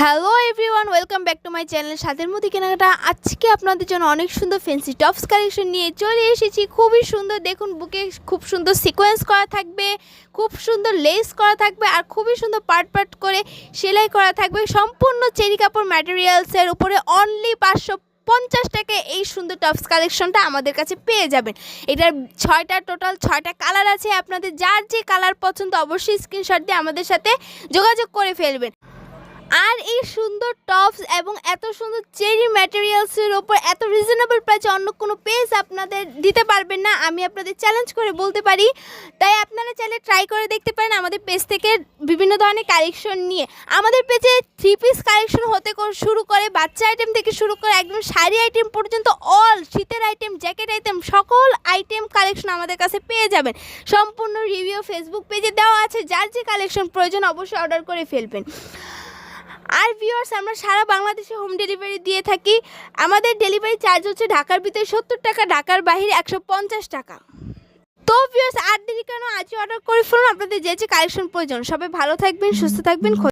Hello everyone welcome back to my channel সাদের মধ্যে কেনাকাটা। আজকে আপনাদের জন্য অনেক সুন্দর ফেন্সি টপস কালেকশন নিয়ে চলে এসেছি। খুবই সুন্দর, দেখুন, বুকে খুব সুন্দর সিকোয়েন্স করা থাকবে, খুব সুন্দর লেস করা থাকবে, আর খুবই সুন্দর পার্ট পার্ট করে সেলাই করা থাকবে। সম্পূর্ণ চেরি কাপড় ম্যাটেরিয়ালসের উপরে অনলি পাঁচশো পঞ্চাশ টাকায় এই সুন্দর টপস কালেকশনটা আমাদের কাছে পেয়ে যাবেন। এটার ছয়টা টোটাল ছয়টা কালার আছে, আপনাদের যার যে কালার পছন্দ অবশ্যই স্ক্রিনশট দিয়ে আমাদের সাথে যোগাযোগ করে ফেলবেন। আর এই সুন্দর টপস এবং এত সুন্দর চেরি ম্যাটেরিয়ালসের ওপর এত রিজনেবল প্রাইসে অন্য কোনো পেজ আপনাদের দিতে পারবেন না, আমি আপনাদের চ্যালেঞ্জ করে বলতে পারি। তাই আপনারা চাইলে ট্রাই করে দেখতে পারেন আমাদের পেজ থেকে বিভিন্ন ধরনের কালেকশন নিয়ে। আমাদের পেজে থ্রি পিস কালেকশন হতে শুরু করে, বাচ্চা আইটেম থেকে শুরু করে, একদম শাড়ি আইটেম পর্যন্ত অল শীতের আইটেম জ্যাকেট আইটেম সকল আইটেম কালেকশন আমাদের কাছে পেয়ে যাবেন। সম্পূর্ণ রিভিউ ফেসবুক পেজে দেওয়া আছে, যার যে কালেকশন প্রয়োজন অবশ্যই অর্ডার করে ফেলবেন। আর ভিউয়ার্স আমরা সারা বাংলাদেশে হোম ডেলিভারি দিয়ে থাকি। আমাদের ডেলিভারি চার্জ হচ্ছে ঢাকার ভিতরে সত্তর টাকা, ঢাকার বাহিরে একশো পঞ্চাশ টাকা। তো ভিউয়ার্স আর দেরি কেন? আজই অর্ডার করে ফেলুন। আপনাদের যে যে কালেকশন প্রয়োজন। সবাই ভালো থাকবেন, সুস্থ থাকবেন।